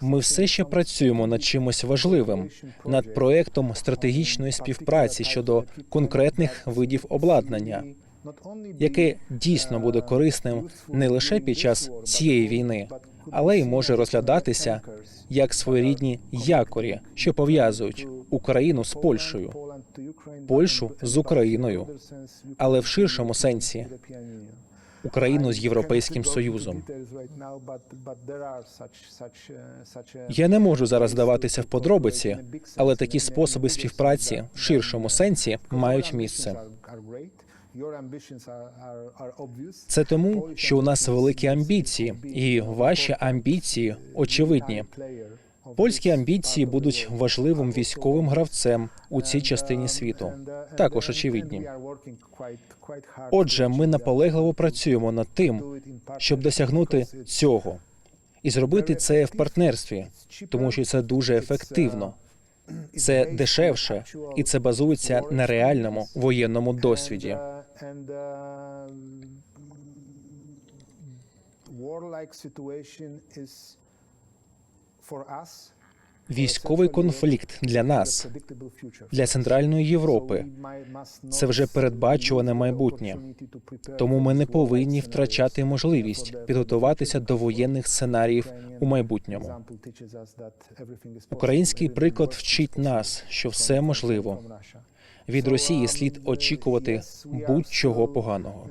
Ми все ще працюємо над чимось важливим, над проектом стратегічної співпраці щодо конкретних видів обладнання, яке дійсно буде корисним не лише під час цієї війни, але й може розглядатися як своєрідні якорі, що пов'язують Україну з Польщею, Польщу з Україною, але в ширшому сенсі Україну з Європейським Союзом. Я не можу зараз здаватися в подробиці, але такі способи співпраці в ширшому сенсі мають місце. Це тому, що у нас великі амбіції, і ваші амбіції очевидні. Польські амбіції будуть важливим військовим гравцем у цій частині світу. Також очевидні. Отже, ми наполегливо працюємо над тим, щоб досягнути цього, і зробити це в партнерстві, тому що це дуже ефективно. Це дешевше, і це базується на реальному воєнному досвіді. Військовий конфлікт для нас, для Центральної Європи, це вже передбачуване майбутнє. Тому ми не повинні втрачати можливість підготуватися до воєнних сценаріїв у майбутньому. Український приклад вчить нас, що все можливо. Від Росії слід очікувати будь-чого поганого.